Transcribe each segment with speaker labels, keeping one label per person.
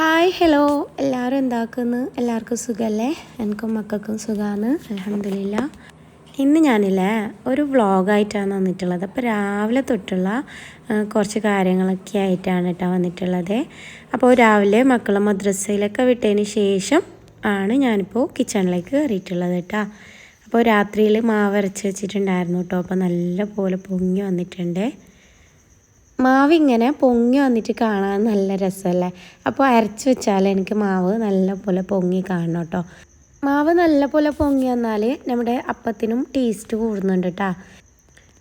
Speaker 1: Hi hello എല്ലാവരും എന്താക്കുന്നു? എല്ലാവർക്കും സുഖമല്ലേ എനിക്കും മക്കൾക്കും സുഖമാണ് അലഹമില്ല ഇന്ന് ഞാനില്ലേ ഒരു വ്ളോഗായിട്ടാണ് വന്നിട്ടുള്ളത്. അപ്പോൾ രാവിലെ തൊട്ടുള്ള കുറച്ച് കാര്യങ്ങളൊക്കെ ആയിട്ടാണ് കേട്ടോ വന്നിട്ടുള്ളത്. അപ്പോൾ രാവിലെ മക്കളെ മദ്രസയിലൊക്കെ വിട്ടതിന് ശേഷം ആണ് ഞാനിപ്പോൾ കിച്ചണിലേക്ക് കയറിയിട്ടുള്ളത് കേട്ടോ. അപ്പോൾ രാത്രിയിൽ മാവ് അരച്ച് വെച്ചിട്ടുണ്ടായിരുന്നു കേട്ടോ. അപ്പോൾ നല്ലപോലെ പൊങ്ങി വന്നിട്ടുണ്ട്. മാവ് ഇങ്ങനെ പൊങ്ങി വന്നിട്ട് കാണാൻ നല്ല രസമല്ലേ അപ്പോൾ അരച്ച് വെച്ചാൽ എനിക്ക് മാവ് നല്ല പോലെ പൊങ്ങി കാണണം കേട്ടോ മാവ് നല്ല പോലെ പൊങ്ങി വന്നാൽ നമ്മുടെ അപ്പത്തിനും ടേസ്റ്റ് കൂടുന്നുണ്ട് കേട്ടോ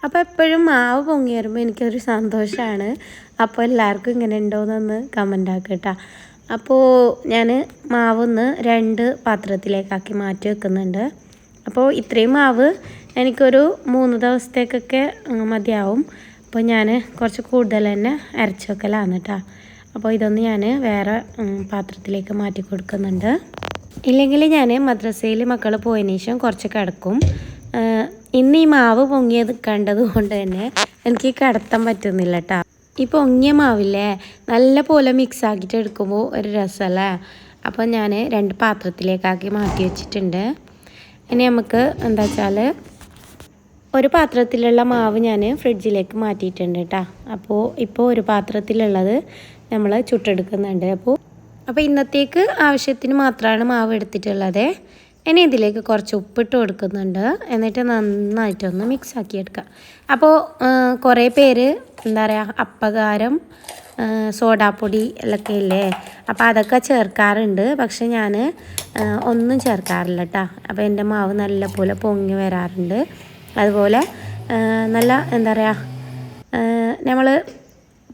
Speaker 1: അപ്പോൾ എപ്പോഴും മാവ് പൊങ്ങി വരുമ്പോൾ എനിക്കൊരു സന്തോഷമാണ് അപ്പോൾ എല്ലാവർക്കും ഇങ്ങനെ ഉണ്ടോയെന്നൊന്ന് കമന്റ് ആക്കുക കേട്ടോ അപ്പോൾ ഞാൻ മാവ് ഒന്ന് രണ്ട് പാത്രത്തിലേക്കാക്കി മാറ്റി വെക്കുന്നുണ്ട്. അപ്പോൾ ഇത്രയും മാവ് എനിക്കൊരു മൂന്ന് ദിവസത്തേക്കൊക്കെ മതിയാവും. അപ്പോൾ ഞാൻ കുറച്ച് കൂടുതൽ തന്നെ അരച്ച് വെക്കലാണ് കേട്ടോ. അപ്പോൾ ഇതൊന്ന് ഞാൻ വേറെ പാത്രത്തിലേക്ക് മാറ്റി കൊടുക്കുന്നുണ്ട്. ഇല്ലെങ്കിൽ ഞാൻ മദ്രസയിൽ മക്കൾ പോയതിന് ശേഷം കുറച്ച് കിടക്കും. ഇന്ന് ഈ മാവ് പൊങ്ങിയത് കണ്ടത് കൊണ്ട് തന്നെ എനിക്ക് കിടത്താൻ പറ്റുന്നില്ല കേട്ടോ. ഈ പൊങ്ങിയ മാവില്ലേ നല്ല പോലെ മിക്സ് ആക്കിയിട്ട് എടുക്കുമ്പോൾ ഒരു രസമല്ലേ? അപ്പോൾ ഞാൻ രണ്ട് പാത്രത്തിലേക്കാക്കി മാറ്റി വെച്ചിട്ടുണ്ട്. ഇനി നമുക്ക് എന്താ വെച്ചാൽ ഒരു പാത്രത്തിലുള്ള മാവ് ഞാൻ ഫ്രിഡ്ജിലേക്ക് മാറ്റിയിട്ടുണ്ട് കേട്ടോ. അപ്പോൾ ഇപ്പോൾ ഒരു പാത്രത്തിലുള്ളത് നമ്മൾ ചുട്ടെടുക്കുന്നുണ്ട്. അപ്പോൾ അപ്പോൾ ഇന്നത്തേക്ക് ആവശ്യത്തിന് മാത്രമാണ് മാവ് എടുത്തിട്ടുള്ളത്. ഇനി ഇതിലേക്ക് കുറച്ച് ഉപ്പിട്ട് കൊടുക്കുന്നുണ്ട്. എന്നിട്ട് നന്നായിട്ടൊന്ന് മിക്സ് ആക്കി എടുക്കുക അപ്പോൾ കുറേ പേര് എന്താ പറയുക അപ്പകാരം സോഡാപ്പൊടി എല്ലൊക്കെ ഇല്ലേ? അപ്പോൾ അതൊക്കെ ചേർക്കാറുണ്ട്. പക്ഷെ ഞാൻ ഒന്നും ചേർക്കാറില്ല കേട്ടോ. അപ്പോൾ എന്റെ മാവ് നല്ല പോലെ പൊങ്ങി വരാറുണ്ട്. അതുപോലെ നല്ല എന്താ പറയുക നമ്മൾ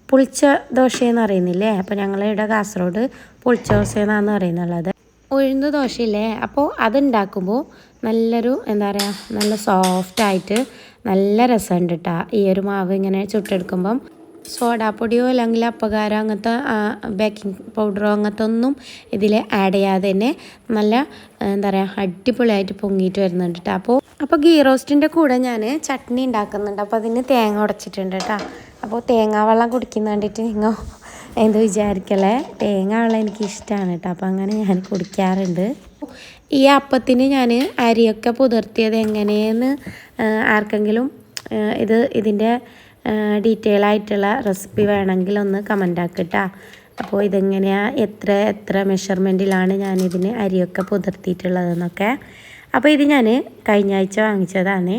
Speaker 1: പുളിച്ച ദോശയെന്ന് അറിയുന്നില്ലേ അപ്പോൾ ഞങ്ങളിവിടെ കാസർഗോഡ് പുളിച്ച ദോശ എന്നാണ് പറയുന്നുള്ളത്. ഉഴുന്ന് ദോശയില്ലേ? അപ്പോൾ അതുണ്ടാക്കുമ്പോൾ നല്ലൊരു എന്താ പറയുക നല്ല സോഫ്റ്റായിട്ട് നല്ല രസമുണ്ട് കേട്ടോ ഈ ഒരു മാവ് ഇങ്ങനെ ചുട്ടെടുക്കുമ്പം സോഡാപ്പൊടിയോ അല്ലെങ്കിൽ അപ്പകാരം അങ്ങനത്തെ ബേക്കിംഗ് പൗഡറോ അങ്ങനത്തെ ഒന്നും ഇതിൽ ആഡ് ചെയ്യാതെ തന്നെ നല്ല എന്താ പറയുക അടിപൊളിയായിട്ട് പൊങ്ങിയിട്ട് വരുന്നുണ്ട് കേട്ടോ അപ്പോൾ അപ്പോൾ ഗീ റോസ്റ്റിന്റെ കൂടെ ഞാൻ ചട്നി ഉണ്ടാക്കുന്നുണ്ട് അപ്പോൾ അതിന് തേങ്ങ ഉടച്ചിട്ടുണ്ട് കേട്ടോ അപ്പോൾ തേങ്ങാ വെള്ളം കുടിക്കുന്ന വേണ്ടിയിട്ട് നിങ്ങൾ എന്ത് വിചാരിക്കലേ തേങ്ങ വെള്ളം എനിക്ക് ഇഷ്ടമാണ് കേട്ടോ അപ്പോൾ അങ്ങനെ ഞാൻ കുടിക്കാറുണ്ട്. ഈ അപ്പത്തിന് ഞാൻ അരിയൊക്കെ പുതിർത്തിയത് എങ്ങനെയെന്ന് ആർക്കെങ്കിലും ഇത് ഇതിന്റെ ഡീറ്റെയിൽ ആയിട്ടുള്ള റെസിപ്പി വേണമെങ്കിൽ ഒന്ന് കമന്റ് ആക്കിട്ടാ അപ്പോൾ ഇതെങ്ങനെയാണ് എത്ര എത്ര മെഷർമെന്റിലാണ് ഞാനിതിന് അരിയൊക്കെ പുതിർത്തിയിട്ടുള്ളതെന്നൊക്കെ. അപ്പോൾ ഇത് ഞാൻ കഴിഞ്ഞ ആഴ്ച വാങ്ങിച്ചതാണ്.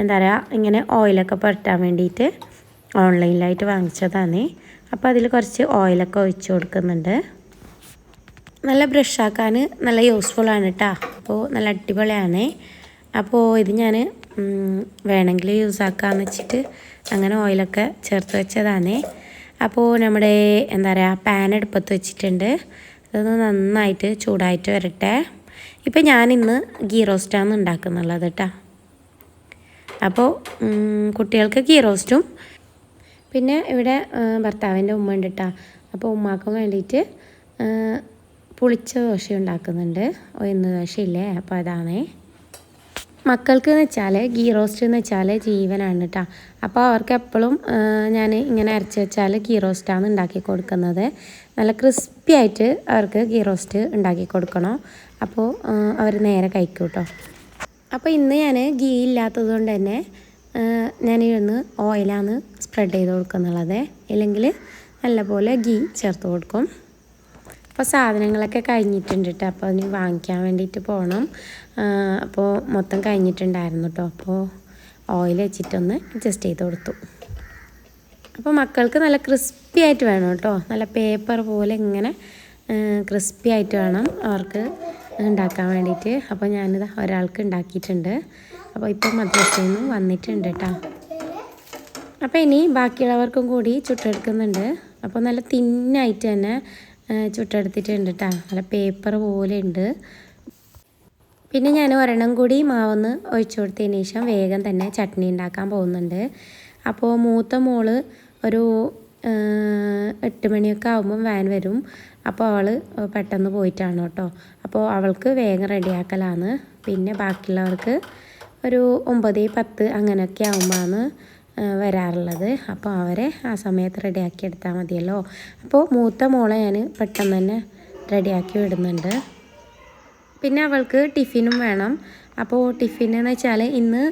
Speaker 1: എന്താ പറയുക ഇങ്ങനെ ഓയിലൊക്കെ പുരട്ടാൻ വേണ്ടിയിട്ട് ഓൺലൈനിലായിട്ട് വാങ്ങിച്ചതാണ്. അപ്പോൾ അതിൽ കുറച്ച് ഓയിലൊക്കെ ഒഴിച്ചു കൊടുക്കുന്നുണ്ട്. നല്ല ബ്രഷാക്കാൻ നല്ല യൂസ്ഫുള്ളാണ് കേട്ടോ അപ്പോൾ നല്ല അടിപൊളിയാണ്. അപ്പോൾ ഇത് ഞാൻ വേണമെങ്കിൽ യൂസ് ആക്കാമെന്ന് വെച്ചിട്ട് അങ്ങനെ ഓയിലൊക്കെ ചേർത്ത് വെച്ചതാണേ. അപ്പോൾ നമ്മുടെ എന്താ പറയുക പാൻ എടുപ്പത്ത് വെച്ചിട്ടുണ്ട്. അതൊന്ന് നന്നായിട്ട് ചൂടായിട്ട് വരട്ടെ. ഇപ്പം ഞാനിന്ന് ഗീ റോസ്റ്റാണ് ഉണ്ടാക്കുന്നുള്ളത് കേട്ടോ അപ്പോൾ കുട്ടികൾക്ക് ഗീ റോസ്റ്റും പിന്നെ ഇവിടെ ഭർത്താവിന്റെ ഉമ്മ ഉണ്ട് കേട്ടോ അപ്പോൾ ഉമ്മാക്കും വേണ്ടിയിട്ട് പുളിച്ച ദോശ ഉണ്ടാക്കുന്നുണ്ട്. ഒയന്ന് ദോശയില്ലേ? അപ്പോൾ അതാണേ. മക്കൾക്ക് എന്ന് വെച്ചാൽ ഗീ റോസ്റ്റ് എന്ന് വെച്ചാൽ ജീവനാണ് കേട്ടോ അപ്പോൾ അവർക്ക് എപ്പോഴും ഞാൻ ഇങ്ങനെ അരച്ച് വെച്ചാൽ ഗീ റോസ്റ്റാണ് ഉണ്ടാക്കി കൊടുക്കുന്നത്. നല്ല ക്രിസ്പി ആയിട്ട് അവർക്ക് ഗീ റോസ്റ്റ് ഉണ്ടാക്കി കൊടുക്കണം. അപ്പോൾ അവർ നേരെ കഴിക്കും കേട്ടോ അപ്പോൾ ഇന്ന് ഞാൻ ഗീ ഇല്ലാത്തത് കൊണ്ട് തന്നെ ഞാൻ ഇന്ന് ഓയിലാണ് സ്പ്രെഡ് ചെയ്ത് കൊടുക്കുന്നുള്ളത്. ഇല്ലെങ്കിൽ നല്ലപോലെ ഗീ ചേർത്ത് കൊടുക്കും. അപ്പോൾ സാധനങ്ങളൊക്കെ കഴിഞ്ഞിട്ടുണ്ട് കേട്ടോ അപ്പോൾ അതിന് വാങ്ങിക്കാൻ വേണ്ടിയിട്ട് പോകണം അപ്പോൾ മൊത്തം കഴിഞ്ഞിട്ടുണ്ടായിരുന്നു കേട്ടോ അപ്പോൾ ഓയിൽ വെച്ചിട്ടൊന്ന് അഡ്ജസ്റ്റ് ചെയ്ത് കൊടുത്തു. അപ്പോൾ മക്കൾക്ക് നല്ല ക്രിസ്പി ആയിട്ട് വേണം കേട്ടോ നല്ല പേപ്പർ പോലെ ഇങ്ങനെ ക്രിസ്പി ആയിട്ട് വേണം അവർക്ക് ഉണ്ടാക്കാൻ വേണ്ടിയിട്ട്. അപ്പോൾ ഞാനിത് ഒരാൾക്ക് ഉണ്ടാക്കിയിട്ടുണ്ട്. അപ്പോൾ ഇപ്പോൾ മദ്രസയിൽ നിന്ന് വന്നിട്ടുണ്ട് കേട്ടോ അപ്പോൾ ഇനി ബാക്കിയുള്ളവർക്കും കൂടി ചുട്ടെടുക്കുന്നുണ്ട്. അപ്പോൾ നല്ല തിന്നായിട്ട് തന്നെ ചുട്ടെടുത്തിട്ടുണ്ട് കേട്ടോ നല്ല പേപ്പർ പോലെ ഉണ്ട് പിന്നെ ഞാൻ ഒരെണ്ണം കൂടി മാവൊന്ന് ഒഴിച്ചു കൊടുത്തതിന് ശേഷം വേഗം തന്നെ ചട്നി ഉണ്ടാക്കാൻ പോകുന്നുണ്ട്. അപ്പോൾ മൂത്ത മോൾ ഒരു എട്ട് മണിയൊക്കെ ആകുമ്പം വാൻ വരും. അപ്പോൾ അവൾ പെട്ടെന്ന് പോയിട്ടാണ് കേട്ടോ. അപ്പോൾ അവൾക്ക് വേഗം റെഡിയാക്കലാണ് പിന്നെ ബാക്കിയുള്ളവർക്ക് ഒരു ഒമ്പത് പത്ത് അങ്ങനെയൊക്കെ ആകുമ്പോഴാണ് വരാറുള്ളത്. അപ്പോൾ അവരെ ആ സമയത്ത് റെഡിയാക്കി എടുത്താൽ മതിയല്ലോ. അപ്പോൾ മൂത്ത മോളെ ഞാൻ പെട്ടെന്ന് തന്നെ റെഡിയാക്കി വിടുന്നുണ്ട്. പിന്നെ അവൾക്ക് ടിഫിനും വേണം. അപ്പോൾ ടിഫിൻ എന്ന് വെച്ചാൽ ഇന്ന്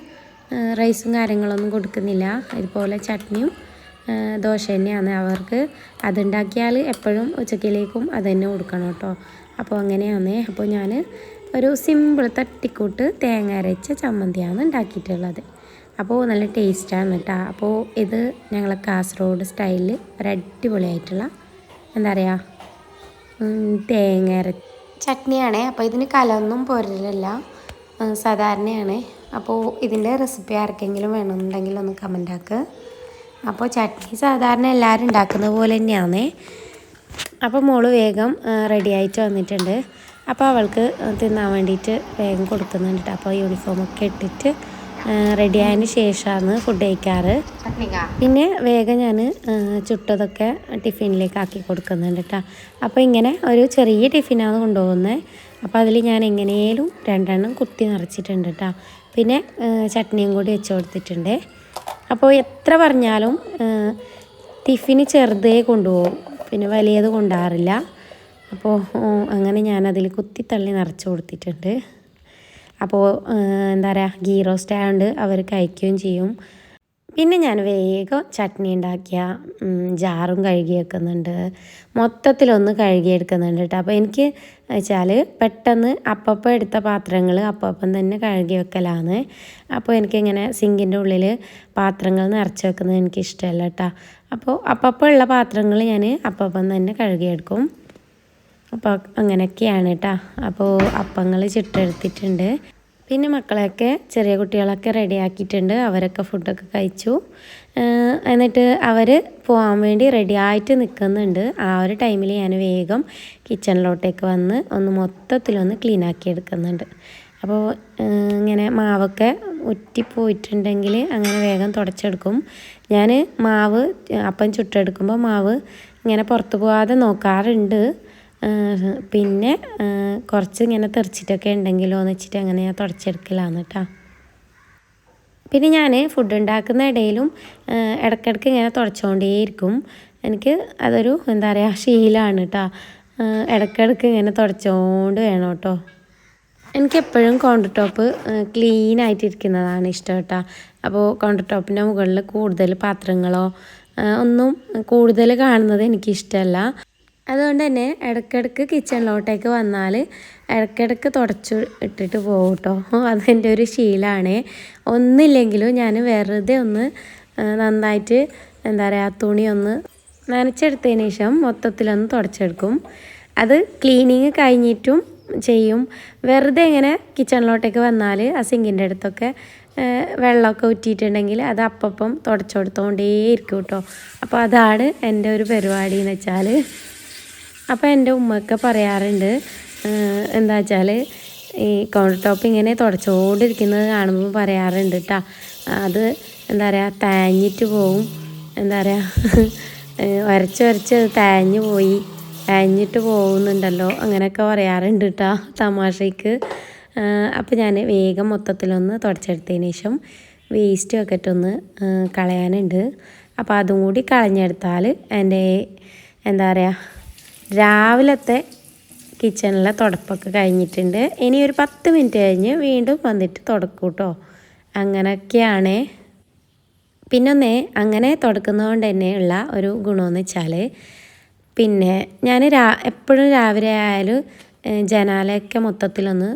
Speaker 1: റൈസും കാര്യങ്ങളൊന്നും കൊടുക്കുന്നില്ല. ഇതുപോലെ ചട്നിയും ദോശ തന്നെയാണ്. അവർക്ക് അതുണ്ടാക്കിയാൽ എപ്പോഴും ഉച്ചക്കിലേക്കും അത് തന്നെ കൊടുക്കണം കേട്ടോ. അപ്പോൾ അങ്ങനെയാണ് അപ്പോൾ ഞാൻ ഒരു സിമ്പിൾ തട്ടിക്കൂട്ട് തേങ്ങ അരച്ച ചമ്മന്തിയാണ് ഉണ്ടാക്കിയിട്ടുള്ളത്. അപ്പോൾ നല്ല ടേസ്റ്റാണ് കേട്ടോ അപ്പോൾ ഇത് ഞങ്ങളെ കാസർഗോഡ് സ്റ്റൈലിൽ ഒരു അടിപൊളിയായിട്ടുള്ള എന്താ പറയുക തേങ്ങ ചട്നിയാണ്. അപ്പോൾ ഇതിന് കലമൊന്നും പോരലില്ല. സാധാരണയാണ്. അപ്പോൾ ഇതിന്റെ റെസിപ്പി ആർക്കെങ്കിലും വേണമെന്നുണ്ടെങ്കിൽ ഒന്ന് കമന്റ് ആക്കുക അപ്പോൾ ചട്നി സാധാരണ എല്ലാവരും ഉണ്ടാക്കുന്ന പോലെ തന്നെയാണ്. അപ്പോൾ മോൾ വേഗം റെഡി ആയിട്ട് വന്നിട്ടുണ്ട്. അപ്പോൾ അവൾക്ക് തിന്നാൻ വേണ്ടിയിട്ട് വേഗം കൊടുക്കുന്നുണ്ട് അപ്പോൾ യൂണിഫോമൊക്കെ ഇട്ടിട്ട് റെഡി ആയതിന് ശേഷമാണ് ഫുഡ് കഴിക്കാറ്. പിന്നെ വേഗം ഞാൻ ചുട്ടതൊക്കെ ടിഫിനിലേക്ക് ആക്കി കൊടുക്കുന്നുണ്ട് കേട്ടോ. അപ്പോൾ ഇങ്ങനെ ഒരു ചെറിയ ടിഫിനാണ് കൊണ്ടുപോകുന്നത് അപ്പോൾ അതിൽ ഞാൻ എങ്ങനെയും രണ്ടെണ്ണം കുത്തി നിറച്ചിട്ടുണ്ട് കേട്ടോ. പിന്നെ ചട്നിയും കൂടി വെച്ച് കൊടുത്തിട്ടുണ്ട്. അപ്പോൾ എത്ര പറഞ്ഞാലും ടിഫിന് ചെറുതേ കൊണ്ടുപോകും. പിന്നെ വലിയത് കൊണ്ടാറില്ല. അപ്പോൾ അങ്ങനെ ഞാനതിൽ കുത്തി തള്ളി നിറച്ച് കൊടുത്തിട്ടുണ്ട്. അപ്പോൾ എന്താ പറയുക ഗീ റോസ്റ്റ് ആയതുകൊണ്ട് അവർ കഴിക്കുകയും ചെയ്യും. പിന്നെ ഞാൻ വേഗം ചട്നി ഉണ്ടാക്കിയ ജാറും കഴുകി വെക്കുന്നുണ്ട്. മൊത്തത്തിലൊന്ന് കഴുകിയെടുക്കുന്നുണ്ട് കേട്ടോ അപ്പോൾ എനിക്ക് വെച്ചാൽ പെട്ടെന്ന് അപ്പപ്പം എടുത്ത പാത്രങ്ങൾ അപ്പപ്പം തന്നെ കഴുകി വെക്കലാണ്. അപ്പോൾ എനിക്കിങ്ങനെ സിങ്കിന്റെ ഉള്ളിൽ പാത്രങ്ങൾ നിറച്ച് വെക്കുന്നത് എനിക്കിഷ്ടമല്ല കേട്ടോ അപ്പോൾ അപ്പപ്പം ഉള്ള പാത്രങ്ങൾ ഞാൻ അപ്പപ്പം തന്നെ കഴുകിയെടുക്കും അപ്പോൾ അങ്ങനെയൊക്കെയാണ് കേട്ടോ അപ്പോൾ അപ്പങ്ങൾ ചിട്ടെടുത്തിട്ടുണ്ട്. പിന്നെ മക്കളെയൊക്കെ ചെറിയ കുട്ടികളൊക്കെ റെഡി ആക്കിയിട്ടുണ്ട് അവരൊക്കെ ഫുഡൊക്കെ കഴിച്ചു. എന്നിട്ട് അവർ പോകാൻ വേണ്ടി റെഡി ആയിട്ട് നിൽക്കുന്നുണ്ട് ആ ഒരു ടൈമിൽ ഞാൻ വേഗം കിച്ചണിലോട്ടേക്ക് വന്ന് ഒന്ന് മൊത്തത്തിലൊന്ന് ക്ലീൻ ആക്കി എടുക്കുന്നുണ്ട്. അപ്പോൾ ഇങ്ങനെ മാവൊക്കെ ഉറ്റിപ്പോയിട്ടുണ്ടെങ്കിൽ അങ്ങനെ വേഗം തുടച്ചെടുക്കും. ഞാൻ മാവ് അപ്പം ചുട്ടെടുക്കുമ്പോൾ മാവ് ഇങ്ങനെ പുറത്ത് പോകാതെ നോക്കാറുണ്ട്. പിന്നെ കുറച്ച് ഇങ്ങനെ തെറിച്ചിട്ടൊക്കെ ഉണ്ടെങ്കിലോ എന്ന് വെച്ചിട്ട് അങ്ങനെ ഞാൻ തുടച്ചെടുക്കലാണ് കേട്ടോ പിന്നെ ഞാൻ ഫുഡ് ഉണ്ടാക്കുന്ന ഇടയിലും ഇടയ്ക്കിടയ്ക്ക് ഇങ്ങനെ തുടച്ചുകൊണ്ടേയിരിക്കും എനിക്ക് അതൊരു എന്താ പറയുക ശീലമാണ് കേട്ടോ ഇടയ്ക്കിടയ്ക്ക് ഇങ്ങനെ തുടച്ചുകൊണ്ട് വേണം കേട്ടോ എനിക്ക് എപ്പോഴും കൗണ്ടർ ടോപ്പ് ക്ലീൻ ആയിട്ടിരിക്കുന്നതാണ് ഇഷ്ടം കേട്ടോ അപ്പോൾ കൗണ്ടർ ടോപ്പിന്റെ മുകളിൽ കൂടുതൽ പാത്രങ്ങളോ ഒന്നും കൂടുതൽ കാണുന്നത് എനിക്കിഷ്ടമല്ല അതുകൊണ്ട് തന്നെ ഇടയ്ക്കിടയ്ക്ക് കിച്ചണിലോട്ടേക്ക് വന്നാൽ ഇടയ്ക്കിടയ്ക്ക് തുടച്ചു ഇട്ടിട്ട് പോകും കേട്ടോ. അതെന്റെ ഒരു ശീലമാണ്. ഒന്നില്ലെങ്കിലും ഞാൻ വെറുതെ ഒന്ന് നന്നായിട്ട് എന്താ പറയുക തുണി ഒന്ന് നനച്ചെടുത്തതിന് ശേഷം മൊത്തത്തിലൊന്ന് തുടച്ചെടുക്കും. അത് ക്ലീനിങ് കഴിഞ്ഞിട്ടും ചെയ്യും. വെറുതെ ഇങ്ങനെ കിച്ചണിലോട്ടേക്ക് വന്നാൽ ആ സിങ്കിന്റെ അടുത്തൊക്കെ വെള്ളമൊക്കെ ഊറ്റിയിട്ടുണ്ടെങ്കിൽ അത് അപ്പം തുടച്ചു കൊടുത്തോണ്ടേ ഇരിക്കും കേട്ടോ. അപ്പോൾ അതാണ് എന്റെ ഒരു പരിപാടി എന്ന് വെച്ചാൽ. അപ്പോൾ എന്റെ ഉമ്മയൊക്കെ പറയാറുണ്ട് എന്താ വെച്ചാൽ ഈ കൗണ്ടർ ടോപ്പ് ഇങ്ങനെ തുടച്ചുകൊണ്ടിരിക്കുന്നത് കാണുമ്പോൾ പറയാറുണ്ട് കേട്ടോ അത് എന്താ പറയുക തേഞ്ഞിട്ട് പോവും. എന്താ പറയുക വരച്ച് വരച്ച് തേഞ്ഞ് പോയി തേഞ്ഞിട്ട് പോകുന്നുണ്ടല്ലോ. അങ്ങനെയൊക്കെ പറയാറുണ്ട് കേട്ടോ തമാശയ്ക്ക്. അപ്പോൾ ഞാൻ വേഗം മൊത്തത്തിലൊന്ന് തുടച്ചെടുത്തതിന് ശേഷം വേസ്റ്റ് ബക്കറ്റ് ഒന്ന് കളയാനുണ്ട്. അപ്പോൾ അതും കൂടി കളഞ്ഞെടുത്താൽ എന്റെ എന്താ പറയുക രാവിലത്തെ കിച്ചണിലെ തുടപ്പൊക്കെ കഴിഞ്ഞിട്ടുണ്ട്. ഇനി ഒരു പത്ത് മിനിറ്റ് കഴിഞ്ഞ് വീണ്ടും വന്നിട്ട് തുടക്കും കേട്ടോ അങ്ങനെയൊക്കെയാണ് പിന്നൊന്നേ അങ്ങനെ തുടക്കുന്നതുകൊണ്ട് തന്നെയുള്ള ഒരു ഗുണമെന്ന് വെച്ചാൽ പിന്നെ ഞാൻ രാ എപ്പോഴും രാവിലെ ആയാലും ജനാലയൊക്കെ മൊത്തത്തിലൊന്ന്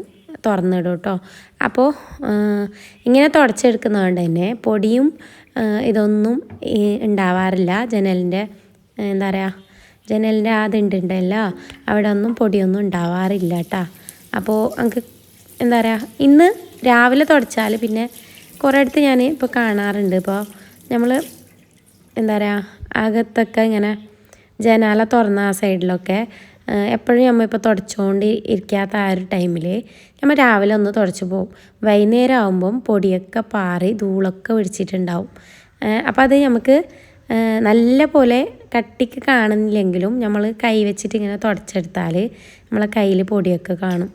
Speaker 1: തുറന്നിടും കേട്ടോ അപ്പോൾ ഇങ്ങനെ തുടച്ചെടുക്കുന്നതുകൊണ്ട് തന്നെ പൊടിയും ഇതൊന്നും ഉണ്ടാവാറില്ല. ജനലിന്റെ എന്താ പറയുക ജനലിന്റെ ആ ഇതുണ്ടല്ലോ അവിടെ ഒന്നും പൊടിയൊന്നും ഉണ്ടാവാറില്ല കേട്ടോ അപ്പോൾ നമുക്ക് എന്താ പറയുക ഇന്ന് രാവിലെ തുടച്ചാൽ പിന്നെ കുറേ അടുത്ത് ഞാൻ ഇപ്പോൾ കാണാറുണ്ട്. ഇപ്പോൾ നമ്മൾ എന്താ പറയുക അകത്തൊക്കെ ഇങ്ങനെ ജനാല തുറന്ന ആ സൈഡിലൊക്കെ എപ്പോഴും നമ്മൾ ഇപ്പോൾ തുടച്ചുകൊണ്ട് ഇരിക്കാത്ത ആ ഒരു ടൈമിൽ നമ്മൾ രാവിലെ ഒന്ന് തുടച്ച് പോകും വൈകുന്നേരം ആകുമ്പം പൊടിയൊക്കെ പാറി ധൂളൊക്കെ പിടിച്ചിട്ടുണ്ടാവും. അപ്പോൾ അത് നമുക്ക് നല്ല പോലെ കട്ടിക്ക് കാണുന്നില്ലെങ്കിലും നമ്മൾ കൈ വെച്ചിട്ട് ഇങ്ങനെ തുടച്ചെടുത്താൽ നമ്മളെ കയ്യിൽ പൊടിയൊക്കെ കാണും.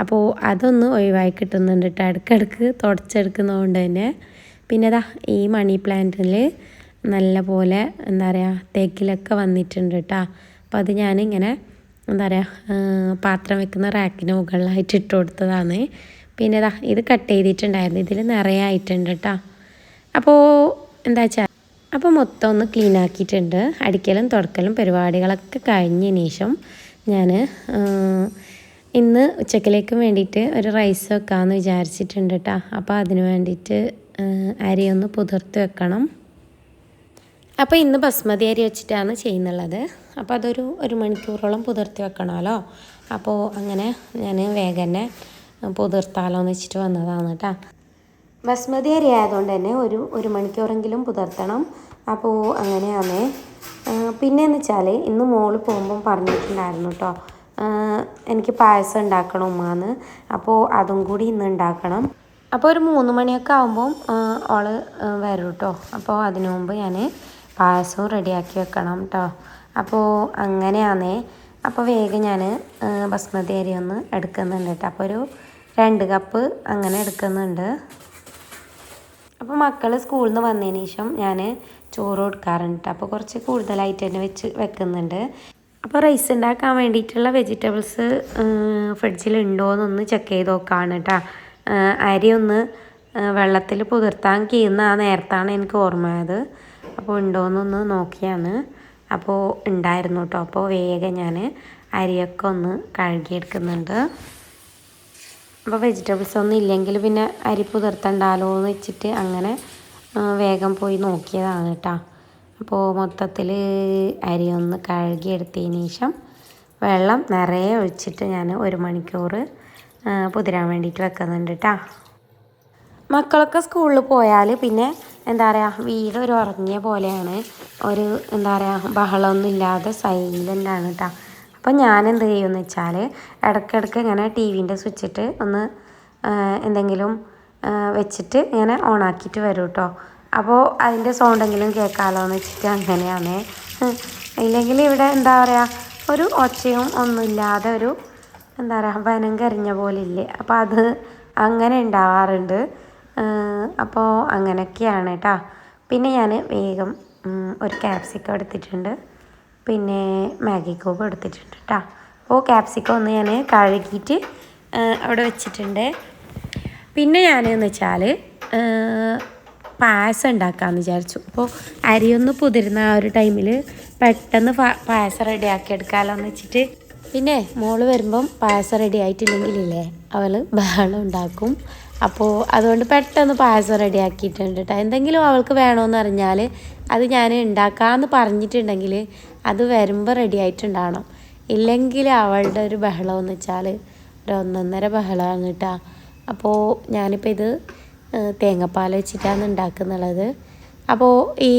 Speaker 1: അപ്പോൾ അതൊന്ന് ഒഴിവായി കിട്ടുന്നുണ്ട് കേട്ടോ ഇടയ്ക്കിടയ്ക്ക് തുടച്ചെടുക്കുന്നതുകൊണ്ട് തന്നെ. പിന്നെ ഇതാ ഈ മണി പ്ലാന്റിൽ നല്ല പോലെ എന്താ പറയുക തേക്കിലൊക്കെ വന്നിട്ടുണ്ട് കേട്ടോ അപ്പോൾ അത് ഞാനിങ്ങനെ എന്താ പറയുക പാത്രം വെക്കുന്ന റാക്കിന് മുകളിലായിട്ട് ഇട്ട് കൊടുത്തതാണ്. പിന്നെ ഇതാ ഇത് കട്ട് ചെയ്തിട്ടുണ്ടായിരുന്നു. ഇതിൽ നിറയെ ആയിട്ടുണ്ട് കേട്ടോ അപ്പോൾ എന്താ വെച്ചാൽ അപ്പോൾ മൊത്തം ഒന്ന് ക്ലീൻ ആക്കിയിട്ടുണ്ട്. അടിക്കലും തുടക്കലും പരിപാടികളൊക്കെ കഴിഞ്ഞതിന് ശേഷം ഞാൻ ഇന്ന് ഉച്ചക്കിലേക്ക് വേണ്ടിയിട്ട് ഒരു റൈസ് വെക്കാമെന്ന് വിചാരിച്ചിട്ടുണ്ട് കേട്ടോ അപ്പോൾ അതിന് വേണ്ടിയിട്ട് അരി ഒന്ന് പുതിർത്ത് വെക്കണം. അപ്പോൾ ഇന്ന് ബസ്മതി അരി വെച്ചിട്ടാണ് ചെയ്യുന്നുള്ളത്. അപ്പോൾ അതൊരു ഒരു മണിക്കൂറോളം പുതിർത്തി വെക്കണമല്ലോ. അപ്പോൾ അങ്ങനെ ഞാൻ വേഗം തന്നെ പുതിർത്താലോ എന്ന് വെച്ചിട്ട് വന്നതാണ് കേട്ടോ ബസ്മതി അരി ആയതുകൊണ്ട് തന്നെ ഒരു ഒരു മണിക്കൂറെങ്കിലും പുതർത്തണം. അപ്പോൾ അങ്ങനെയാണ് പിന്നെയെന്ന് വെച്ചാൽ ഇന്ന് മോൾ പോകുമ്പം പറഞ്ഞിട്ടുണ്ടായിരുന്നു കേട്ടോ എനിക്ക് പായസം ഉണ്ടാക്കണം ഉമ്മാന്ന്. അപ്പോൾ അതും കൂടി ഇന്ന് ഉണ്ടാക്കണം. അപ്പോൾ ഒരു മൂന്ന് മണിയൊക്കെ ആകുമ്പോൾ ഓൾ വരും കേട്ടോ അപ്പോൾ അതിനു മുമ്പ് ഞാൻ പായസവും റെഡിയാക്കി വെക്കണം കേട്ടോ അപ്പോൾ അങ്ങനെയാണേ അപ്പോൾ വേഗം ഞാൻ ബസ്മതി അരി ഒന്ന് എടുക്കുന്നുണ്ട് കേട്ടോ അപ്പോൾ ഒരു രണ്ട് കപ്പ് അങ്ങനെ എടുക്കുന്നുണ്ട്. അപ്പോൾ മക്കൾ സ്കൂളിൽ നിന്ന് വന്നതിന് ശേഷം ഞാൻ ചോറ് കൊടുക്കാറുണ്ട് അപ്പോൾ കുറച്ച് കൂടുതലായിട്ട് തന്നെ വെച്ച് വെക്കുന്നുണ്ട്. അപ്പോൾ റൈസ് ഉണ്ടാക്കാൻ വേണ്ടിയിട്ടുള്ള വെജിറ്റബിൾസ് ഫ്രിഡ്ജിൽ ഉണ്ടോ എന്നൊന്ന് ചെക്ക് ചെയ്ത് നോക്കാണ് കേട്ടോ അരി ഒന്ന് വെള്ളത്തിൽ പുതിർത്താൻ കീന്ന് ആ നേരത്താണ് എനിക്ക് ഓർമ്മയത് അപ്പോൾ ഉണ്ടോയെന്നൊന്ന് നോക്കിയാണ്. അപ്പോൾ ഉണ്ടായിരുന്നു കേട്ടോ അപ്പോൾ വേഗം ഞാൻ അരിയൊക്കെ ഒന്ന് കഴുകിയെടുക്കുന്നുണ്ട്. അപ്പോൾ വെജിറ്റബിൾസ് ഒന്നും ഇല്ലെങ്കിൽ പിന്നെ അരി പുതിർത്തണ്ടാലോ എന്ന് വെച്ചിട്ട് അങ്ങനെ വേഗം പോയി നോക്കിയതാണ് കേട്ടോ. അപ്പോൾ മൊത്തത്തിൽ അരി ഒന്ന് കഴുകിയെടുത്തതിന് ശേഷം വെള്ളം നിറയെ ഒഴിച്ചിട്ട് ഞാൻ ഒരു മണിക്കൂർ പുതിരാൻ വേണ്ടിയിട്ട് വെക്കുന്നുണ്ട് കേട്ടോ. മക്കളൊക്കെ സ്കൂളിൽ പോയാൽ പിന്നെ എന്താ പറയുക വീട് ഒരു ഉറങ്ങിയ പോലെയാണ്. ഒരു എന്താ പറയുക ബഹളമൊന്നും ഇല്ലാതെ സൈലന്റ് ആണ് കേട്ടോ. അപ്പോൾ ഞാൻ എന്ത് ചെയ്യുമെന്ന് വെച്ചാൽ ഇടയ്ക്കിടയ്ക്ക് ഇങ്ങനെ ടി വിന്റെ സ്വിച്ചിട്ട് ഒന്ന് എന്തെങ്കിലും വെച്ചിട്ട് ഇങ്ങനെ ഓണാക്കിയിട്ട് വരും കേട്ടോ അപ്പോൾ അതിന്റെ സൗണ്ടെങ്കിലും കേൾക്കാമല്ലോ എന്ന് വെച്ചിട്ട് അങ്ങനെയാണ്. ഇല്ലെങ്കിൽ ഇവിടെ എന്താ പറയുക ഒരു ഒച്ചയും ഒന്നുമില്ലാതെ ഒരു എന്താ പറയുക വനം കരിഞ്ഞ പോലെ ഇല്ലേ. അപ്പോൾ അത് അങ്ങനെ ഉണ്ടാവാറുണ്ട്. അപ്പോൾ അങ്ങനെയൊക്കെയാണ് കേട്ടോ പിന്നെ ഞാൻ വേഗം ഒരു ക്യാപ്സിക്കം എടുത്തിട്ടുണ്ട്. പിന്നെ മാഗി ക്യൂബ് എടുത്തിട്ടുണ്ട് കേട്ടോ അപ്പോൾ ക്യാപ്സിക്കം ഒന്ന് ഞാൻ കഴുകിയിട്ട് അവിടെ വെച്ചിട്ടുണ്ട്. പിന്നെ ഞാനെന്ന് വെച്ചാൽ പായസം ഉണ്ടാക്കാമെന്ന് വിചാരിച്ചു. അപ്പോൾ അരിയൊന്ന് പുതിരുന്ന ആ ഒരു ടൈമിൽ പെട്ടെന്ന് പായസം റെഡിയാക്കി എടുക്കാമല്ലോ എന്ന് വെച്ചിട്ട്. പിന്നെ മോൾ വരുമ്പം പായസം റെഡി ആയിട്ടില്ലെങ്കിലില്ലേ അവൾ ബഹളം ഉണ്ടാക്കും. അപ്പോൾ അതുകൊണ്ട് പെട്ടെന്ന് പായസം റെഡി ആക്കിയിട്ടുണ്ട് കേട്ടോ എന്തെങ്കിലും അവൾക്ക് വേണമെന്ന് അറിഞ്ഞാൽ അത് ഞാൻ ഉണ്ടാക്കാമെന്ന് പറഞ്ഞിട്ടുണ്ടെങ്കിൽ അത് വരുമ്പോൾ റെഡി ആയിട്ടുണ്ടാവണം. ഇല്ലെങ്കിൽ അവളുടെ ഒരു ബഹളം എന്ന് വെച്ചാൽ ഒരു ഒന്നൊന്നര ബഹളമാണ് കേട്ടോ അപ്പോൾ ഞാനിപ്പോൾ ഇത് തേങ്ങാപ്പാൽ വെച്ചിട്ടാണ് ഉണ്ടാക്കുന്നുള്ളത്. അപ്പോൾ ഈ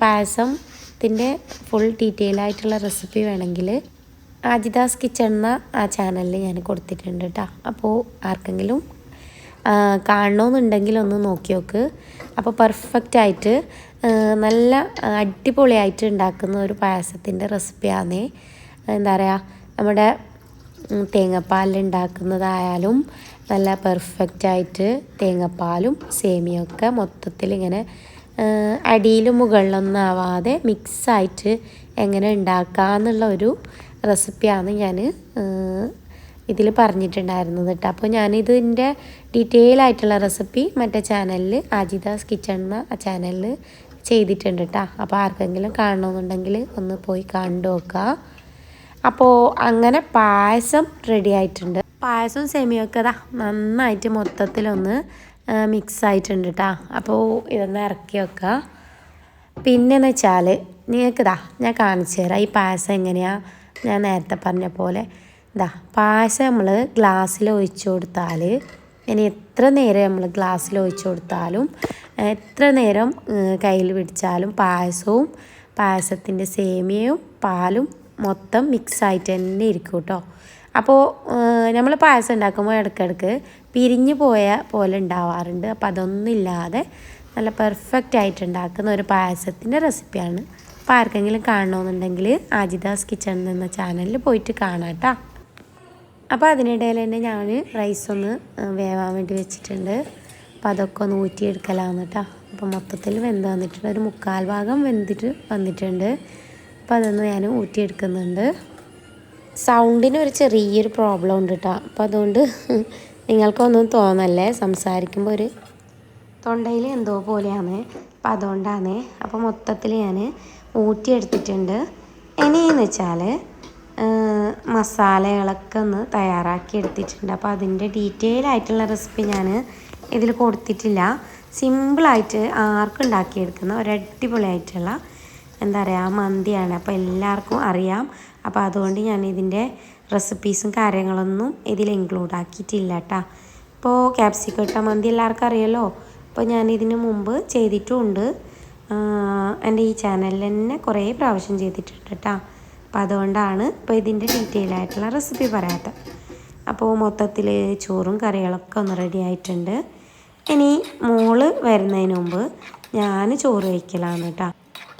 Speaker 1: പായസത്തിന്റെ ഫുൾ ഡീറ്റെയിൽ ആയിട്ടുള്ള റെസിപ്പി വേണമെങ്കിൽ ആജിദാസ് കിച്ചൺ എന്ന ആ ചാനലിൽ ഞാൻ കൊടുത്തിട്ടുണ്ട് കേട്ടോ അപ്പോൾ ആർക്കെങ്കിലും കാണണമെന്നുണ്ടെങ്കിൽ ഒന്ന് നോക്കി നോക്ക്. അപ്പോൾ പെർഫെക്റ്റ് ആയിട്ട് നല്ല അടിപൊളിയായിട്ട് ഉണ്ടാക്കുന്ന ഒരു പായസത്തിന്റെ റെസിപ്പിയാണേ എന്താ പറയുക നമ്മുടെ തേങ്ങാപ്പാലുണ്ടാക്കുന്നതായാലും നല്ല പെർഫെക്റ്റ് ആയിട്ട് തേങ്ങാപ്പാലും സേമിയൊക്കെ മൊത്തത്തിൽ ഇങ്ങനെ അടിയിലും മുകളിലൊന്നും ആവാതെ മിക്സായിട്ട് എങ്ങനെ ഉണ്ടാക്കാമെന്നുള്ള ഒരു റെസിപ്പിയാണ് ഞാൻ ഇതിൽ പറഞ്ഞിട്ടുണ്ടായിരുന്നത് കേട്ടോ അപ്പോൾ ഞാനിതിന്റെ ഡീറ്റെയിൽ ആയിട്ടുള്ള റെസിപ്പി മറ്റേ ചാനലിൽ ആജിദാസ് കിച്ചൺ എന്ന ചാനലിൽ ചെയ്തിട്ടുണ്ട് കേട്ടോ അപ്പോൾ ആർക്കെങ്കിലും കാണണമെന്നുണ്ടെങ്കിൽ ഒന്ന് പോയി കണ്ടു നോക്കുക അപ്പോൾ അങ്ങനെ പായസം റെഡി ആയിട്ടുണ്ട്. പായസം സെമിയൊക്കെ ഇതാ നന്നായിട്ട് മൊത്തത്തിലൊന്ന് മിക്സ് ആയിട്ടുണ്ട് കേട്ടോ അപ്പോൾ ഇതൊന്ന് ഇറക്കി വെക്കുക പിന്നെന്ന് വെച്ചാൽ നിങ്ങൾക്ക് ഇതാ ഞാൻ കാണിച്ചു തരാം. ഈ പായസം എങ്ങനെയാണ് ഞാൻ നേരത്തെ പറഞ്ഞ പോലെ ഇതാ പായസം നമ്മൾ ഗ്ലാസ്സിൽ ഒഴിച്ചു കൊടുത്താൽ ഇനി എത്ര നേരം നമ്മൾ ഗ്ലാസ്സിൽ ഒഴിച്ചു കൊടുത്താലും എത്ര നേരം കയ്യിൽ പിടിച്ചാലും പായസവും പായസത്തിന്റെ സേമിയയും പാലും മൊത്തം മിക്സായിട്ട് തന്നെ ഇരിക്കും കേട്ടോ അപ്പോൾ നമ്മൾ പായസം ഉണ്ടാക്കുമ്പോൾ ഇടയ്ക്കിടയ്ക്ക് പിരിഞ്ഞു പോയ പോലെ ഉണ്ടാവാറുണ്ട്. അപ്പോൾ അതൊന്നും ഇല്ലാതെ നല്ല പെർഫെക്റ്റ് ആയിട്ട് ഉണ്ടാക്കുന്ന ഒരു പായസത്തിന്റെ റെസിപ്പിയാണ്. അപ്പോൾ ആർക്കെങ്കിലും കാണണമെന്നുണ്ടെങ്കിൽ ആജിദാസ് കിച്ചൺ എന്ന ചാനലിൽ പോയിട്ട് കാണാം കേട്ടോ അപ്പോൾ അതിനിടയിൽ തന്നെ ഞാൻ റൈസ് ഒന്ന് വേവാൻ വേണ്ടി വെച്ചിട്ടുണ്ട്. അപ്പോൾ അതൊക്കെ ഒന്ന് ഊറ്റിയെടുക്കലാന്ന് കേട്ടോ അപ്പോൾ മൊത്തത്തിൽ വെന്ത് വന്നിട്ടുണ്ട്. ഒരു മുക്കാൽ ഭാഗം വെന്തിട്ട് വന്നിട്ടുണ്ട്. അപ്പോൾ അതൊന്ന് ഞാൻ ഊറ്റിയെടുക്കുന്നുണ്ട്. സൗണ്ടിന് ഒരു ചെറിയൊരു പ്രോബ്ലം ഉണ്ട് കേട്ടോ അപ്പോൾ അതുകൊണ്ട് നിങ്ങൾക്കൊന്നും തോന്നല്ലേ? സംസാരിക്കുമ്പോൾ ഒരു തൊണ്ടയിൽ എന്തോ പോലെയാണ്. അപ്പം അതുകൊണ്ടാണ്. അപ്പോൾ മൊത്തത്തിൽ ഞാൻ ഊറ്റിയെടുത്തിട്ടുണ്ട്. ഇനിയെന്ന് വെച്ചാൽ മസാലകളൊക്കെ ഒന്ന് തയ്യാറാക്കി എടുത്തിട്ടുണ്ട്. അപ്പോൾ അതിന്റെ ഡീറ്റെയിൽ ആയിട്ടുള്ള റെസിപ്പി ഞാൻ ഇതിൽ കൊടുത്തിട്ടില്ല. സിമ്പിളായിട്ട് ആർക്കും ഉണ്ടാക്കിയെടുക്കുന്ന ഒരു അടിപൊളിയായിട്ടുള്ള എന്താ പറയുക മന്തിയാണ്. അപ്പോൾ എല്ലാവർക്കും അറിയാം. അപ്പോൾ അതുകൊണ്ട് ഞാൻ ഇതിന്റെ റെസിപ്പീസും കാര്യങ്ങളൊന്നും ഇതിൽ ഇൻക്ലൂഡ് ആക്കിയിട്ടില്ല കേട്ടോ ഇപ്പോൾ ക്യാപ്സിക്കം ഇട്ട മന്തി എല്ലാവർക്കും അറിയാലോ? അപ്പോൾ ഞാൻ ഇതിന് മുമ്പ് ചെയ്തിട്ടുമുണ്ട് എന്റെ ഈ ചാനലിൽ തന്നെ കുറേ പ്രാവശ്യം ചെയ്തിട്ടുണ്ട് കേട്ടോ അപ്പോൾ അതുകൊണ്ടാണ് ഇപ്പോൾ ഇതിന്റെ ഡീറ്റെയിൽ ആയിട്ടുള്ള റെസിപ്പി പറയാത്തത്. അപ്പോൾ മൊത്തത്തിൽ ചോറും കറികളൊക്കെ ഒന്ന് റെഡി ആയിട്ടുണ്ട്. ഇനി മോൾ വരുന്നതിന് മുമ്പ് ഞാൻ ചോറ് കഴിക്കലാണ് കേട്ടോ.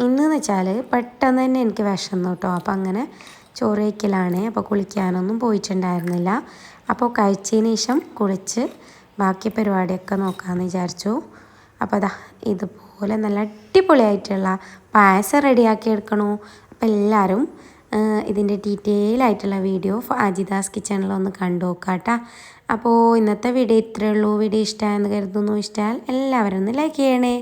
Speaker 1: ഇന്നെന്ന് വെച്ചാൽ പെട്ടെന്ന് തന്നെ എനിക്ക് വിശന്നു കേട്ടോ. അപ്പോൾ അങ്ങനെ ചോറ് കഴിക്കലാണ്. അപ്പോൾ കുളിക്കാനൊന്നും പോയിട്ടുണ്ടായിരുന്നില്ല. അപ്പോൾ കഴിച്ചതിന് ശേഷം കുളിച്ച് ബാക്കി പരിപാടിയൊക്കെ നോക്കാമെന്ന് വിചാരിച്ചു. അപ്പോൾ അതാ ഇതുപോലെ നല്ല അടിപൊളിയായിട്ടുള്ള പായസം റെഡിയാക്കി എടുക്കണു. അപ്പോൾ എല്ലാവരും ഇതിന്റെ ഡീറ്റെയിൽ ആയിട്ടുള്ള വീഡിയോ അജിദാസ് കിച്ചണിലൊന്ന് കണ്ടു നോക്കാട്ടാ അപ്പോൾ ഇന്നത്തെ വീഡിയോ ഇത്രയേ ഉള്ളൂ. വീഡിയോ ഇഷ്ടമായെന്ന് കരുതുന്നു. ഇഷ്ടമായാൽ എല്ലാവരും ഒന്ന് ലൈക്ക് ചെയ്യണേ.